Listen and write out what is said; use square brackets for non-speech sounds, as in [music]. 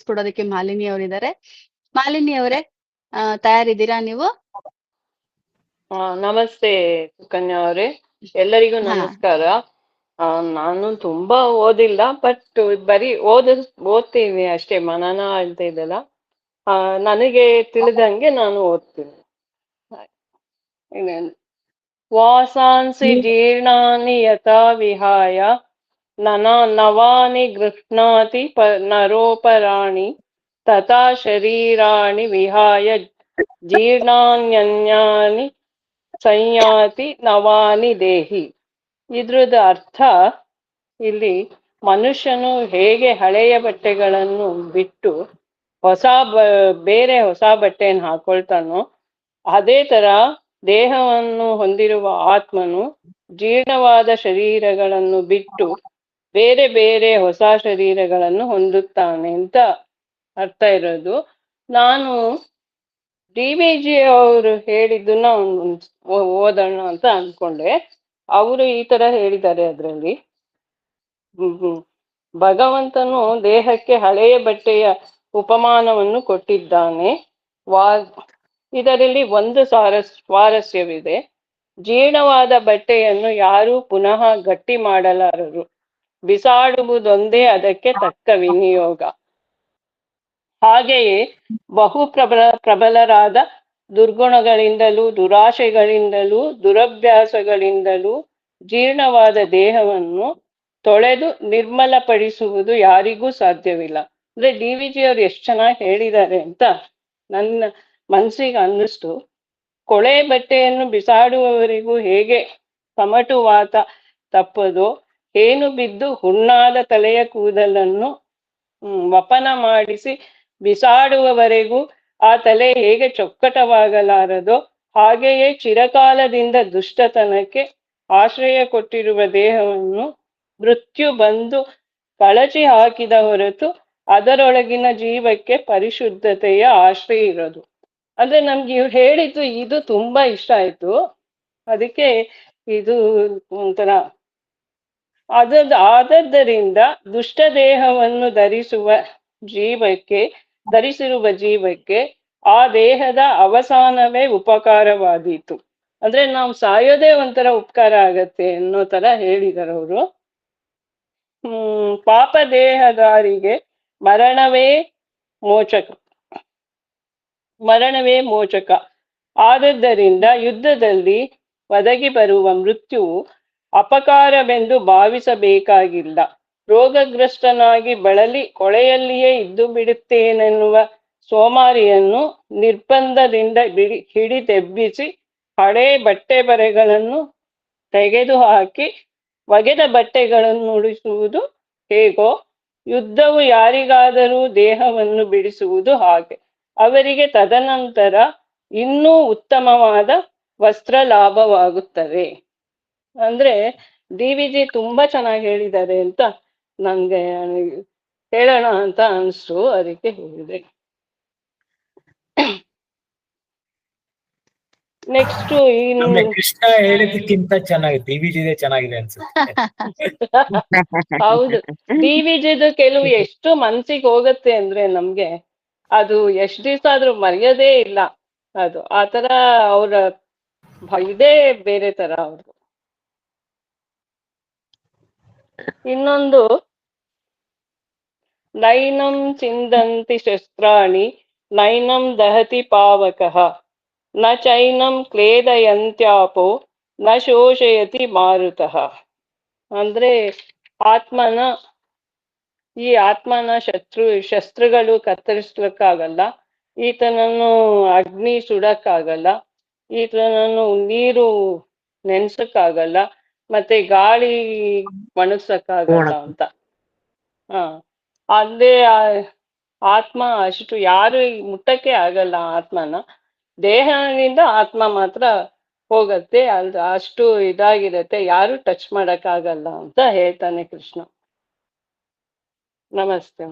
ಕೊಡೋದಕ್ಕೆ ಮಾಲಿನಿ ಅವರಿದ್ದಾರೆ. ಮಾಲಿನಿ ಅವರೇ ತಯಾರಿದ್ದೀರಾ ನೀವು? ನಮಸ್ತೆ ಸುಕನ್ಯಾ ಅವರೇ. ಎಲ್ಲರಿಗೂ ನಮಸ್ಕಾರ. ನಾನು ತುಂಬಾ ಓದಿಲ್ಲ ಬಟ್ ಬರೀ ಓದ ಓದ್ತೀನಿ ಅಷ್ಟೇ ಮನನ ಅಂತ ಇದೆಲ್ಲ ನನಗೆ ತಿಳಿದಂಗೆ ನಾನು ಓದ್ತೀನಿ? ವಾಸಾಂಸಿ ಜೀರ್ಣಾನಿ ಯಥಾ ವಿಹಾಯ. ನವಾನಿ ಗೃಹ್ಣಾತಿ ಪ ನರೋಪರಾಣಿ ತಥಾ ಶರೀರಾಣಿ ವಿಹಾಯ ಜೀರ್ಣಾನ್ಯನ್ಯಾನಿ ಸಂಯಾತಿ ನವಾನಿ ದೇಹಿ ಇದ್ರದ ಅರ್ಥ ಇಲ್ಲಿ ಮನುಷ್ಯನು ಹೇಗೆ ಹಳೆಯ ಬಟ್ಟೆಗಳನ್ನು ಬಿಟ್ಟು ಹೊಸ ಬೇರೆ ಹೊಸ ಬಟ್ಟೆಯನ್ನು ಹಾಕೊಳ್ತಾನೋ ಅದೇ ತರ ದೇಹವನ್ನು ಹೊಂದಿರುವ ಆತ್ಮನು ಜೀರ್ಣವಾದ ಶರೀರಗಳನ್ನು ಬಿಟ್ಟು ಬೇರೆ ಬೇರೆ ಹೊಸ ಶರೀರಗಳನ್ನು ಹೊಂದುತ್ತಾನೆ ಅಂತ ಅರ್ಥ ಇರೋದು. ನಾನು ಡಿ ವಿ ಜಿ ಅವರು ಹೇಳಿದ್ದನ್ನ ಓದೋಣ ಅಂತ ಅನ್ಕೊಂಡೆ ಅವರು ಈ ತರ ಹೇಳಿದ್ದಾರೆ ಅದರಲ್ಲಿ. ಭಗವಂತನು ದೇಹಕ್ಕೆ ಹಳೆಯ ಬಟ್ಟೆಯ ಉಪಮಾನವನ್ನು ಕೊಟ್ಟಿದ್ದಾನೆ. ವಾ, ಇದರಲ್ಲಿ ಒಂದು ಸ್ವಾರಸ್ ಸ್ವಾರಸ್ಯವಿದೆ. ಜೀರ್ಣವಾದ ಬಟ್ಟೆಯನ್ನು ಯಾರೂ ಪುನಃ ಗಟ್ಟಿ ಮಾಡಲಾರರು. ಬಿಸಾಡುವುದೊಂದೇ ಅದಕ್ಕೆ ತಕ್ಕ ವಿನಿಯೋಗ. ಹಾಗೆಯೇ ಬಹು ಪ್ರಬಲ, ಪ್ರಬಲರಾದ ದುರ್ಗುಣಗಳಿಂದಲೂ, ದುರಾಶೆಗಳಿಂದಲೂ, ದುರಭ್ಯಾಸಗಳಿಂದಲೂ ಜೀರ್ಣವಾದ ದೇಹವನ್ನು ತೊಳೆದು ನಿರ್ಮಲಪಡಿಸುವುದು ಯಾರಿಗೂ ಸಾಧ್ಯವಿಲ್ಲ. ಅಂದ್ರೆ ಡಿ ವಿ ಜಿ ಅವ್ರು ಎಷ್ಟು ಚೆನ್ನಾಗಿ ಹೇಳಿದ್ದಾರೆ ಅಂತ ನನ್ನ ಮನಸ್ಸಿಗೆ ಅನ್ನಿಸ್ತು. ಕೊಳೆ ಬಟ್ಟೆಯನ್ನು ಬಿಸಾಡುವವರಿಗೂ ಹೇಗೆ ಸಮಟುವಾತ ತಪ್ಪದೋ ಏನು ಬಿದ್ದು ಹುಣ್ಣಾದ ತಲೆಯ ಕೂದಲನ್ನು ವಪನ ಮಾಡಿಸಿ ಬಿಸಾಡುವವರೆಗೂ ಆ ತಲೆ ಹೇಗೆ ಚೊಕ್ಕಟವಾಗಲಾರದೋ ಹಾಗೆಯೇ ಚಿರಕಾಲದಿಂದ ದುಷ್ಟತನಕ್ಕೆ ಆಶ್ರಯ ಕೊಟ್ಟಿರುವ ದೇಹವನ್ನು ಮೃತ್ಯು ಬಂದು ಕಳಚಿ ಹಾಕಿದ ಹೊರತು ಅದರೊಳಗಿನ ಜೀವಕ್ಕೆ ಪರಿಶುದ್ಧತೆಯ ಆಶ್ರಯ ಇರೋದು. ಅಂದ್ರೆ ನಮ್ಗೆ ಇವ್ರು ಹೇಳಿದ್ದು ಇದು ತುಂಬಾ ಇಷ್ಟ ಆಯ್ತು. ಅದಕ್ಕೆ ಇದು ಒಂಥರ ಅದ ಆದದ್ದರಿಂದ ದುಷ್ಟ ದೇಹವನ್ನು ಧರಿಸುವ ಜೀವಕ್ಕೆ, ಧರಿಸಿರುವ ಜೀವಕ್ಕೆ ಆ ದೇಹದ ಅವಸಾನವೇ ಉಪಕಾರವಾದೀತು. ಅಂದ್ರೆ ನಾವು ಸಾಯೋದೇ ಒಂಥರ ಉಪಕಾರ ಆಗತ್ತೆ ಅನ್ನೋ ತರ ಹೇಳಿದರು ಅವರು. ಹ್ಮ್, ಪಾಪ ದೇಹದಾರಿಗೆ ಮರಣವೇ ಮೋಚಕ. ಮರಣವೇ ಮೋಚಕ. ಆದದ್ದರಿಂದ ಯುದ್ಧದಲ್ಲಿ ಒದಗಿ ಬರುವ ಮೃತ್ಯುವು ಅಪಕಾರವೆಂದು ಭಾವಿಸಬೇಕಾಗಿಲ್ಲ. ರೋಗಗ್ರಸ್ತನಾಗಿ ಬಳಲಿ ಕೊಳೆಯಲ್ಲಿಯೇ ಇದ್ದು ಬಿಡುತ್ತೇನೆನ್ನುವ ಸೋಮಾರಿಯನ್ನು ನಿರ್ಬಂಧದಿಂದ ಬಿಡಿ ಹಿಡಿದೆಬ್ಬಿಸಿ ಹಳೆ ಬಟ್ಟೆ ಬರೆಗಳನ್ನು ತೆಗೆದುಹಾಕಿ ಒಗೆದ ಬಟ್ಟೆಗಳನ್ನು ಉಡಿಸುವುದು ಹೇಗೋ, ಯುದ್ಧವು ಯಾರಿಗಾದರೂ ದೇಹವನ್ನು ಬಿಡಿಸುವುದು ಹಾಗೆ. ಅವರಿಗೆ ತದನಂತರ ಇನ್ನೂ ಉತ್ತಮವಾದ ವಸ್ತ್ರ ಲಾಭವಾಗುತ್ತದೆ ಅಂದ್ರೆ ಡಿ ವಿ ಜಿ ತುಂಬಾ ಚೆನ್ನಾಗಿ ಹೇಳಿದ್ದಾರೆ ಅಂತ ನನ್ಗೆ ಹೇಳೋಣ ಅಂತ ಅನ್ಸ್ತು ಅದಕ್ಕೆ ಹೇಳಿದೆ. ನೆಕ್ಸ್ಟ್ ಕೃಷ್ಣ ಹೇಳಿದಕ್ಕಿಂತ ಚೆನ್ನಾಗಿದೆ ಚೆನ್ನಾಗಿದೆ ಅನ್ಸುತ್ತೆ. [laughs] ಹೌದು. ಡಿ ವಿ ಜಿದು ಕೆಲವು ಎಷ್ಟು ಮನ್ಸಿಗೆ ಹೋಗುತ್ತೆ ಅಂದ್ರೆ ನಮ್ಗೆ ಅದು ಎಷ್ಟ್ ದಿವಸ ಆದ್ರೂ ಮರೆಯೋದೇ ಇಲ್ಲ. ಅದು ಆತರ ಅವ್ರ ಇದೇ ಬೇರೆ ತರ ಅವ್ರದ್ದು ಇನ್ನೊಂದು ನೈನಂ ಚಿಂದಂತಿ ಶಸ್ತ್ರಾಣಿ ನೈನಂ ದಹತಿ ಪಾವಕಃ, ನ ಚೈನಂ ಕ್ಲೇದಯಂತ್ಯಾಪೋ, ನ ಶೋಷಯತಿ ಮಾರುತಃ. ಅಂದ್ರೆ ಆತ್ಮನ, ಈ ಆತ್ಮನ ಶತ್ರು, ಶಸ್ತ್ರಗಳು ಕತ್ತರಿಸ್ಲಿಕ್ಕಾಗಲ್ಲ, ಈತನನ್ನು ಅಗ್ನಿ ಸುಡಕ್ಕಾಗಲ್ಲ, ಈತನನ್ನು ನೀರು ನೆನ್ಸಕ್ಕಾಗಲ್ಲ ಮತ್ತೆ ಗಾಳಿ ಒಣಗ್ಸಕ್ಕಾಗಲ್ಲ ಅಂತ. ಹಾ. ಅಲ್ಲೇ ಆತ್ಮ ಅಷ್ಟು ಯಾರು ಮುಟ್ಟಕ್ಕೆ ಆಗಲ್ಲ ಆತ್ಮನ. ದೇಹದಿಂದ ಆತ್ಮ ಮಾತ್ರ ಹೋಗತ್ತೆ ಅಲ್ ಅಷ್ಟು ಇದಾಗಿರತ್ತೆ ಯಾರು ಟಚ್ ಮಾಡಕ್ ಆಗಲ್ಲ ಅಂತ ಹೇಳ್ತಾನೆ ಕೃಷ್ಣ. ನಮಸ್ತೆ